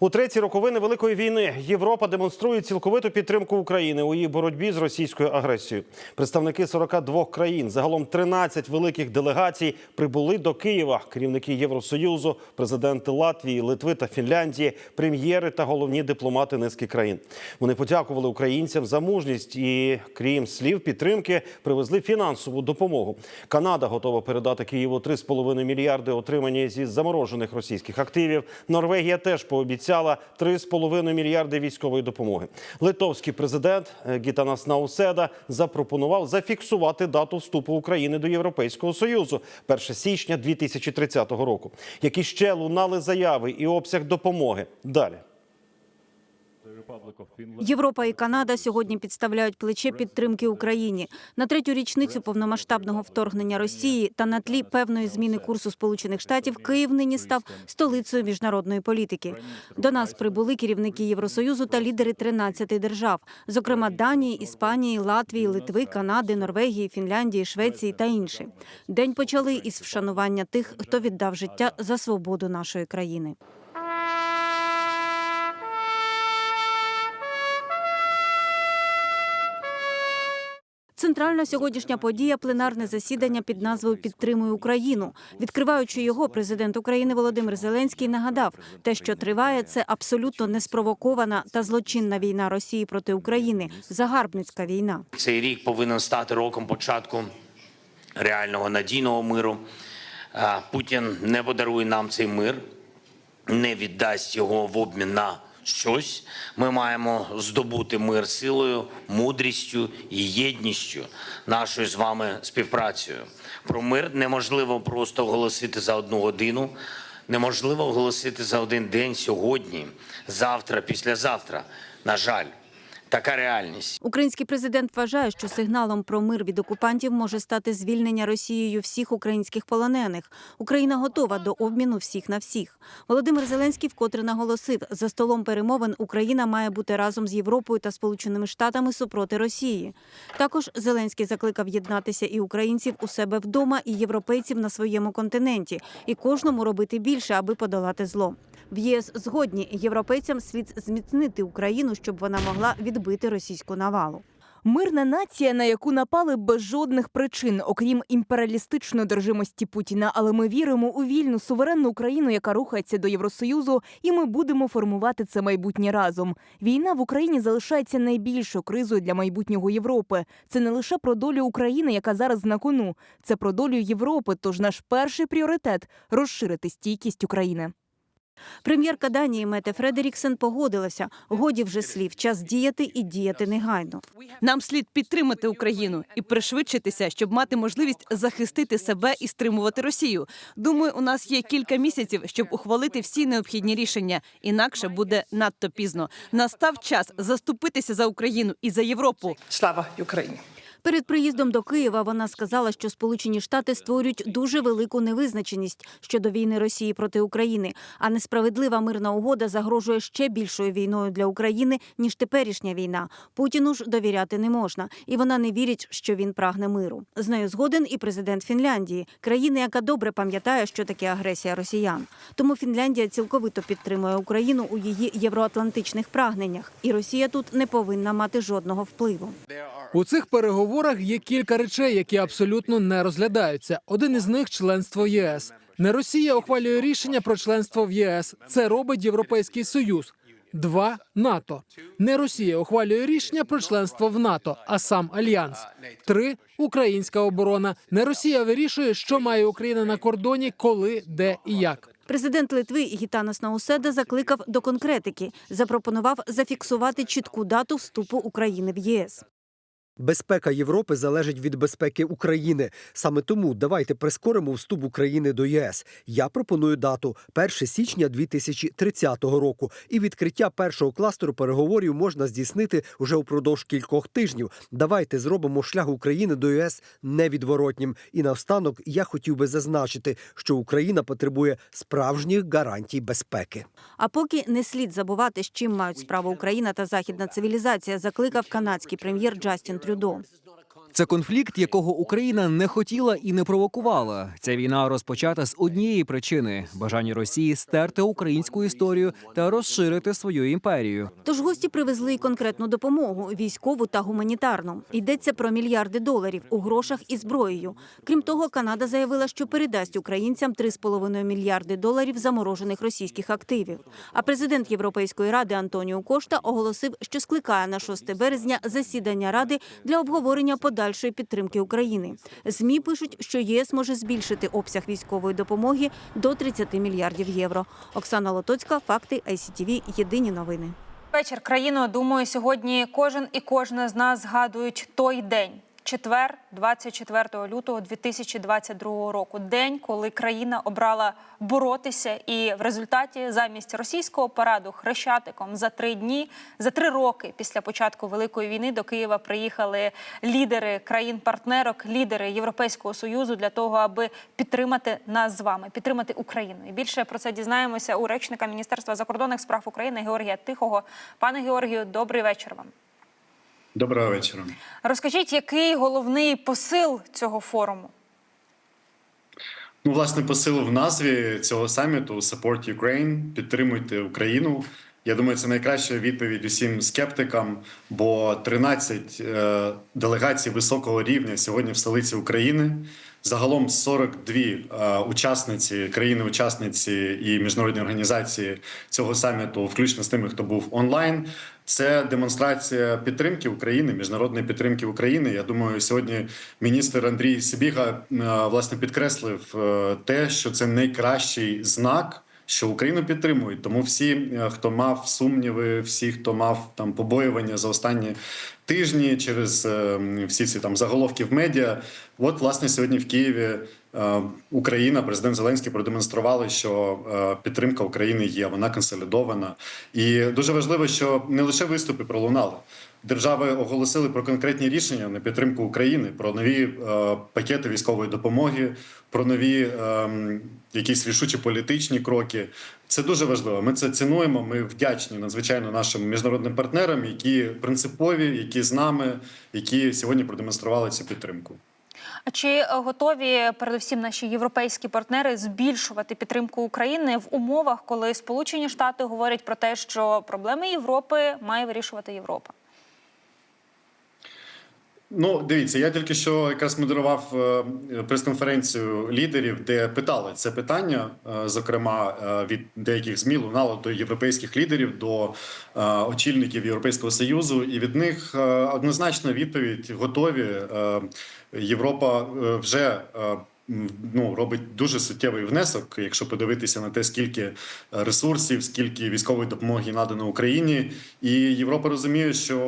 У треті роковини великої війни Європа демонструє цілковиту підтримку України у її боротьбі з російською агресією. Представники 42 країн, загалом 13 великих делегацій, прибули до Києва. Керівники Євросоюзу, президенти Латвії, Литви та Фінляндії, прем'єри та головні дипломати низки країн. Вони подякували українцям за мужність і, крім слів підтримки, привезли фінансову допомогу. Канада готова передати Києву 3,5 мільярди, отримані зі заморожених російських активів. Норвегія теж пообіцяла 3,5 мільярди військової допомоги. Литовський президент е, Гітанас Науседа запропонував зафіксувати дату вступу України до Європейського союзу 1 січня 2030 року. Які ще лунали заяви і обсяг допомоги. Далі. Європа і Канада сьогодні підставляють плече підтримки Україні на третю річницю повномасштабного вторгнення Росії та на тлі певної зміни курсу Сполучених Штатів Київ нині став столицею міжнародної політики. До нас прибули керівники Євросоюзу та лідери 13 держав, зокрема Данії, Іспанії, Латвії, Литви, Канади, Норвегії, Фінляндії, Швеції та інші. День почали із вшанування тих, хто віддав життя за свободу нашої країни. Центральна сьогоднішня подія пленарне засідання під назвою Підтримуй Україну. Відкриваючи його, президент України Володимир Зеленський нагадав, те, що триває, це абсолютно неспровокована та злочинна війна Росії проти України, загарбницька війна. Цей рік повинен стати роком початку реального надійного миру. Путін не подарує нам цей мир, не віддасть його в обмін на щось. Ми маємо здобути мир силою, мудрістю і єдністю нашою з вами співпрацею. Про мир неможливо просто оголосити за одну годину. Неможливо оголосити за один день сьогодні, завтра, післязавтра. На жаль, така реальність. Український президент вважає, що сигналом про мир від окупантів може стати звільнення Росією всіх українських полонених. Україна готова до обміну всіх на всіх. Володимир Зеленський вкотре наголосив, за столом перемовин Україна має бути разом з Європою та Сполученими Штатами супроти Росії. Також Зеленський закликав єднатися і українців у себе вдома, і європейців на своєму континенті, і кожному робити більше, аби подолати зло. В єС згодні європейцям слід зміцнити Україну, щоб вона могла відбити російську навалу. Мирна нація, на яку напали без жодних причин, окрім імперіалістичної держимості Путіна. Але ми віримо у вільну суверенну Україну, яка рухається до Євросоюзу, і ми будемо формувати це майбутнє разом. Війна в Україні залишається найбільшою кризою для майбутнього Європи. Це не лише про долю України, яка зараз на кону, це про долю Європи. Тож наш перший пріоритет розширити стійкість України. Прем'єрка Данії Мете Фредеріксен погодилася. Годі вже слів, час діяти і діяти негайно. Нам слід підтримати Україну і пришвидшитися, щоб мати можливість захистити себе і стримувати Росію. Думаю, у нас є кілька місяців, щоб ухвалити всі необхідні рішення. Інакше буде надто пізно. Настав час заступитися за Україну і за Європу. Слава Україні! Перед приїздом до Києва вона сказала, що Сполучені Штати створюють дуже велику невизначеність щодо війни Росії проти України. А несправедлива мирна угода загрожує ще більшою війною для України ніж теперішня війна. Путіну ж довіряти не можна, і вона не вірить, що він прагне миру. З нею згоден і президент Фінляндії, країни, яка добре пам'ятає, що таке агресія росіян. Тому Фінляндія цілковито підтримує Україну у її євроатлантичних прагненнях, і Росія тут не повинна мати жодного впливу. У цих переговорах є кілька речей, які абсолютно не розглядаються. Один із них членство ЄС. Не Росія ухвалює рішення про членство в ЄС. Це робить Європейський Союз. Два НАТО. Не Росія ухвалює рішення про членство в НАТО, а сам альянс. Три українська оборона. Не Росія вирішує, що має Україна на кордоні, коли, де і як. Президент Литви Гітанас Науседа закликав до конкретики, запропонував зафіксувати чітку дату вступу України в ЄС. Безпека Європи залежить від безпеки України. Саме тому давайте прискоримо вступ України до ЄС. Я пропоную дату 1 січня 2030 року. І відкриття першого кластеру переговорів можна здійснити уже упродовж кількох тижнів. Давайте зробимо шлях України до ЄС невідворотнім. І наостанок я хотів би зазначити, що Україна потребує справжніх гарантій безпеки. А поки не слід забувати, з чим мають справу Україна та західна цивілізація, закликав канадський прем'єр Джастін Трюдо трюдо. Це конфлікт, якого Україна не хотіла і не провокувала. Ця війна розпочата з однієї причини бажання Росії стерти українську історію та розширити свою імперію. Тож гості привезли й конкретну допомогу військову та гуманітарну. Йдеться про мільярди доларів у грошах і зброєю. Крім того, Канада заявила, що передасть українцям 3,5 мільярди доларів заморожених російських активів. А президент Європейської ради Антоніо Кошта оголосив, що скликає на 6 березня засідання ради для обговорення подальшої підтримки України. Змі пишуть, що ЄС може збільшити обсяг військової допомоги до 30 мільярдів євро. Оксана Лотоцька, факти ICTV, Єдині новини. Вечір країну. Думаю, сьогодні кожен і кожна з нас згадують той день. Четвер, 24 лютого 2022 року, день, коли країна обрала боротися, і в результаті замість російського параду хрещатиком за три дні, за три роки після початку великої війни до Києва приїхали лідери країн-партнерок, лідери Європейського союзу для того, аби підтримати нас з вами, підтримати Україну. І більше про це дізнаємося у речника Міністерства закордонних справ України Георгія Тихого. Пане Георгію, добрий вечір вам. Доброго вечора. Розкажіть, який головний посил цього форуму? Ну, власне, посил в назві цього саміту Support Ukraine, підтримуйте Україну. Я думаю, це найкраща відповідь усім скептикам, бо 13 е, делегацій високого рівня сьогодні в столиці України. Загалом 42 е, учасниці, країни-учасниці і міжнародні організації цього саміту, включно з тими, хто був онлайн. Це демонстрація підтримки України, міжнародної підтримки України. Я думаю, сьогодні міністр Андрій Сибіга е, власне підкреслив е, те, що це найкращий знак. Що Україну підтримують, тому всі, е, хто мав сумніви, всі, хто мав там побоювання за останні тижні через е, всі ці там заголовки в медіа, от власне сьогодні в Києві е, Україна, президент Зеленський продемонстрували, що е, підтримка України є, вона консолідована. І дуже важливо, що не лише виступи пролунали. Держави оголосили про конкретні рішення на підтримку України, про нові пакети військової допомоги, про нові якісь рішучі політичні кроки. Це дуже важливо. Ми це цінуємо. Ми вдячні надзвичайно нашим міжнародним партнерам, які принципові, які з нами, які сьогодні продемонстрували цю підтримку. А чи е, готові передусім наші європейські партнери збільшувати підтримку України в умовах, коли Сполучені Штати говорять про те, що проблеми Європи має вирішувати Європа? Ну, дивіться, я тільки що якраз модерував е, прес-конференцію лідерів, де питали це питання. е, Зокрема, е, від деяких змі лунало до європейських лідерів, до очільників Європейського союзу, і від них однозначна відповідь готові. Європа вже ну, робить дуже суттєвий внесок, якщо подивитися на те, скільки ресурсів, скільки військової допомоги надано Україні, і Європа розуміє, що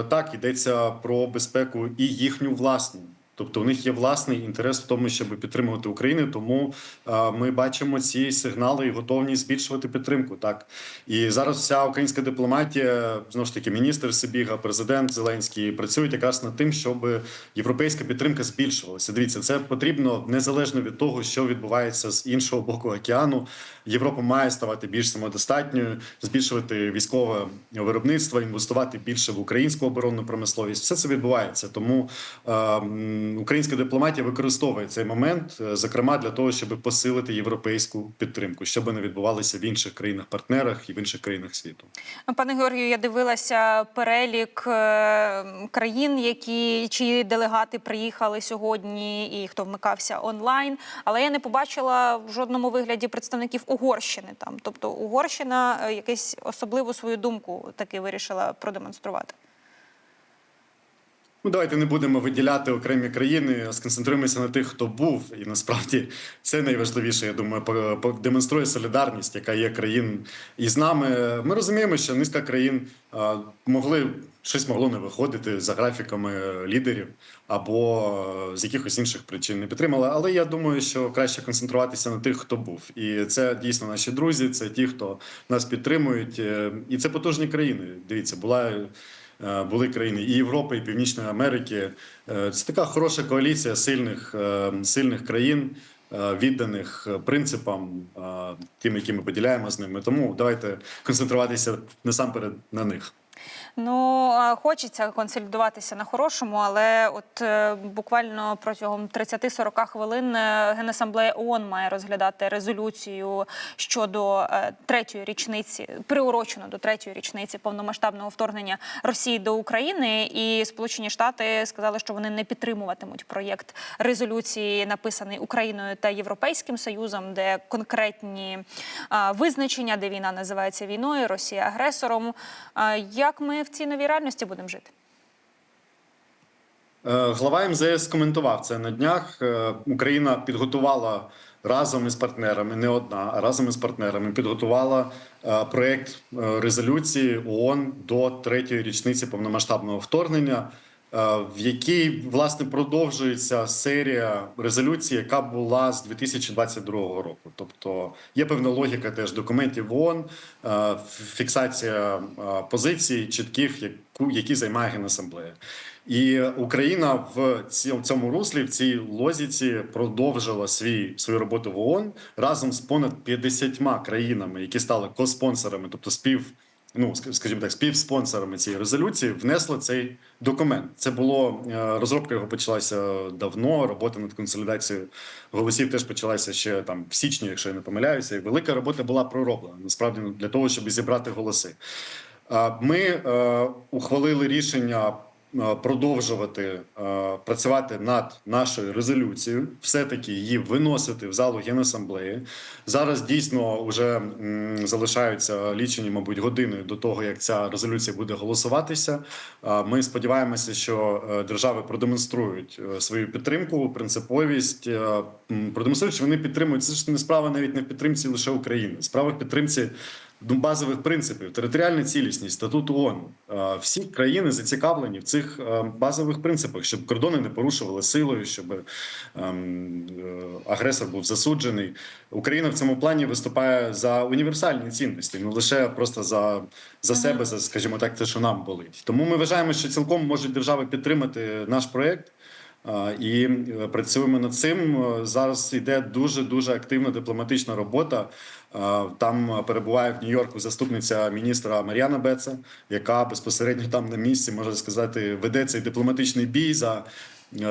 е, так йдеться про безпеку і їхню власну. Тобто у них є власний інтерес в тому, щоб підтримувати Україну. Тому е, ми бачимо ці сигнали і готовність збільшувати підтримку. Так і зараз вся українська дипломатія, знову ж таки, міністр Сибіга, президент Зеленський працюють якраз над тим, щоб європейська підтримка збільшувалася. Дивіться, це потрібно незалежно від того, що відбувається з іншого боку океану. Європа має ставати більш самодостатньою, збільшувати військове виробництво, інвестувати більше в українську оборонну промисловість. Все це відбувається. Тому е, м, українська дипломатія використовує цей момент, е, зокрема для того, щоб посилити європейську підтримку, щоб не відбувалося в інших країнах-партнерах і в інших країнах світу. Пане Георгію, я дивилася перелік е, країн, які чиї делегати приїхали сьогодні, і хто вмикався онлайн. Але я не побачила в жодному вигляді представників Угорщини там. Тобто Угорщина е, якусь особливу свою думку таки вирішила продемонструвати. Ну, давайте не будемо виділяти окремі країни, а сконцентруємося на тих, хто був. І насправді це найважливіше. Я думаю, демонструє солідарність, яка є країн із нами. Ми розуміємо, що низка країн могли щось могло не виходити за графіками лідерів або з якихось інших причин не підтримали. Але я думаю, що краще концентруватися на тих, хто був. І це дійсно наші друзі, це ті, хто нас підтримують. Е, І це потужні країни. Дивіться, була. Е, були країни і Європи, і Північної Америки. Е, Це така хороша коаліція сильних, е, сильних країн, відданих принципам, тим, які ми поділяємо з ними. Тому давайте концентруватися насамперед на них. Ну хочеться консолідуватися на хорошому, але от е, буквально протягом 30-40 хвилин е, Генасамблея ООН має розглядати резолюцію щодо е, третьої річниці, приурочено до третьої річниці повномасштабного вторгнення Росії до України. І Сполучені Штати сказали, що вони не підтримуватимуть проєкт резолюції, написаний Україною та Європейським Союзом, де конкретні визначення, де війна називається війною, Росія агресором. Як ми в цій новій реальності будемо жити? Е, Глава МЗС коментував це на днях. Е, Україна підготувала разом із партнерами, не одна, а разом із партнерами підготувала проект е, резолюції ООН до третьої річниці повномасштабного вторгнення, в якій власне продовжується серія резолюцій, яка була з 2022 року. Тобто є певна логіка теж документів ООН, е, фіксація е, позицій чітких, які займає Генасамблея. І Україна в цьому руслі, в цій лозіці продовжила свій свою роботу в ООН разом з понад 50 країнами, які стали коспонсорами, тобто спів. Ну, скажімо так, співспонсорами цієї резолюції внесли цей документ. Це було е, розробка його почалася давно. Робота над консолідацією голосів теж почалася ще там в січні, якщо я не помиляюся. І велика робота була пророблена насправді для того, щоб зібрати голоси. Ми е, ухвалили рішення продовжувати е, працювати над нашою резолюцією, все-таки її виносити в залу Генасамблеї. Зараз дійсно вже залишаються лічені, мабуть, години до того, як ця резолюція буде голосуватися. Е, Ми сподіваємося, що е, держави продемонструють е, свою підтримку, принциповість, е, продемонструють, що вони підтримують. Це ж не справа навіть не в підтримці лише України, справа в підтримці базових принципів: територіальна цілісність, статут ООН. Всі країни зацікавлені в цих базових принципах, щоб кордони не порушували силою, щоб ем, е, агресор був засуджений. Україна в цьому плані виступає за універсальні цінності, не лише просто за, за себе, за скажімо так, те, що нам болить. Тому ми вважаємо, що цілком можуть держави підтримати наш проект. І е, працюємо над цим. Е, Зараз йде дуже дуже активна дипломатична робота. Там перебуває в Нью-Йорку заступниця міністра Мар'яна Беца, яка безпосередньо там на місці можна сказати веде цей дипломатичний бій за е,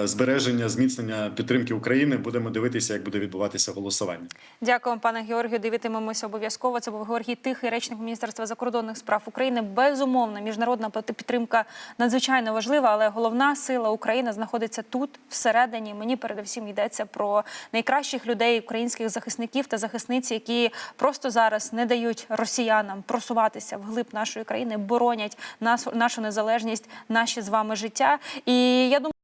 збереження, зміцнення підтримки України. Будемо дивитися, як буде відбуватися голосування. Дякуємо, пане Георгію. Дивитимемося обов'язково. Це був Георгій Тихий, речник Міністерства закордонних справ України. Безумовно, міжнародна підтримка надзвичайно важлива, але головна сила України знаходиться тут, всередині. Мені передусім йдеться про найкращих людей, українських захисників та захисниць, які просто зараз не дають росіянам просуватися вглиб нашої країни, боронять нас, нашу незалежність, наші з вами життя. І я думаю.